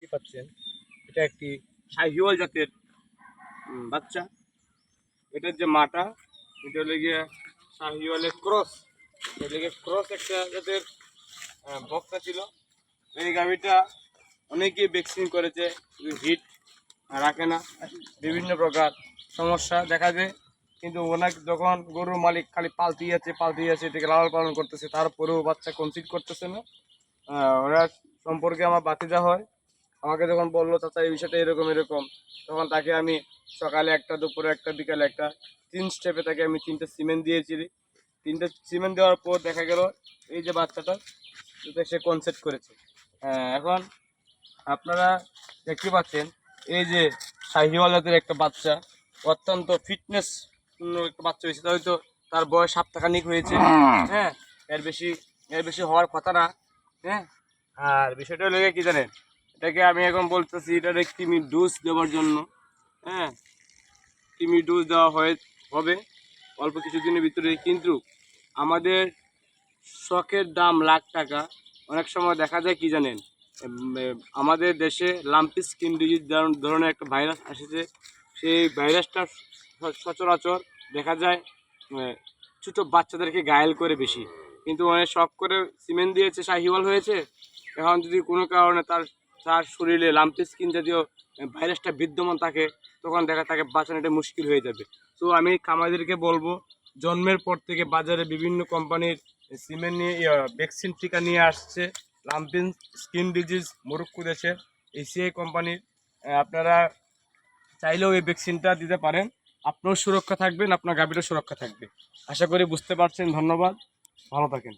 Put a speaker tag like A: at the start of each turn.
A: দেখতে পাচ্ছেন, এটা একটি শাহিওয়াল জাতের বাচ্চা। এটার যে মাটা, এটা হলে গিয়ে শাহিওয়ালের ক্রস। এটা ক্রস একটা জাতের বক্তা ছিল। এই গাভিটা অনেকেই ভ্যাকসিন করেছে হিট রাখে না। বিভিন্ন প্রকার সমস্যা দেখা যায়। কিন্তু ওনাকে যখন গরুর মালিক খালি পালতি আছে পালতি আছে, এটাকে লালন পালন করতেছে, তারপরেও বাচ্চা কনসিড করতেছে না। ওরা সম্পর্কে আমার বাতিজা হয়। আমাকে যখন বলল চাচা এই বিষয়টা এরকম এরকম। তখন তাকে আমি সকালে একটা দুপুরে একটা বিকালে একটা তিন স্টেপে তাকে আমি তিনটে সিমেন্ট দিয়েছি। তিনটে সিমেন্ট দেওয়ার পর দেখা গেল এই যে বাচ্চাটা সে কনসেপ্ট করেছে। হ্যাঁ, এখন আপনারা দেখতে পাচ্ছেন এই যে শাহিওয়াল জাতের একটা বাচ্চা অত্যন্ত ফিটনেস একটা বাচ্চা হয়েছে। হয়তো তার বয়স সপ্তাহখানিক হয়েছে। হ্যাঁ এর বেশি এর বেশি হওয়ার কথা না। হ্যাঁ আর বিষয়টা লেগে কি জানেন? এটাকে আমি এখন বলতেছি, এটার একটি ডোজ দেওয়ার জন্য হ্যাঁ? তিমি ডোজ দেওয়া হয়ে, হবে। অল্প কিছুদিনের ভিতরে কিন্তু আমাদের শখের দাম লাখ টাকা। অনেক সময় দেখা যায় কি জানেন? আমাদের দেশে লাম্পি স্কিন ডিজিজ ধরনের একটা ভাইরাস এসেছে সেই ভাইরাসটা সচরাচর দেখা যায় ছোটো বাচ্চাদেরকে ঘায়েল করে বেশি। কিন্তু অনেক শখ করে সিমেন্ট দিয়েছে, শাহিওয়াল হয়েছে। এখন যদি কোনো কারণে তার তার শরীরে লাম্পি স্কিন জাতীয় ভাইরাসটা বিদ্যমান থাকে, তখন দেখা তাকে বাঁচানোটা মুশকিল হয়ে যাবে। তো আমি কামাইদেরকে বলব, জন্মের পর থেকে বাজারে বিভিন্ন কোম্পানির সিমেন্ট নিয়ে ভ্যাকসিন টিকা নিয়ে আসছে লাম্পিন স্কিন ডিজিজ মরক্কো দেশের এসিআই কোম্পানির আপনারা চাইলেও এই ভ্যাকসিনটা দিতে পারেন। আপনারও সুরক্ষা থাকবেন, আপনার গাভীরও সুরক্ষা থাকবে। আশা করি বুঝতে পারছেন, ধন্যবাদ। ভালো থাকেন।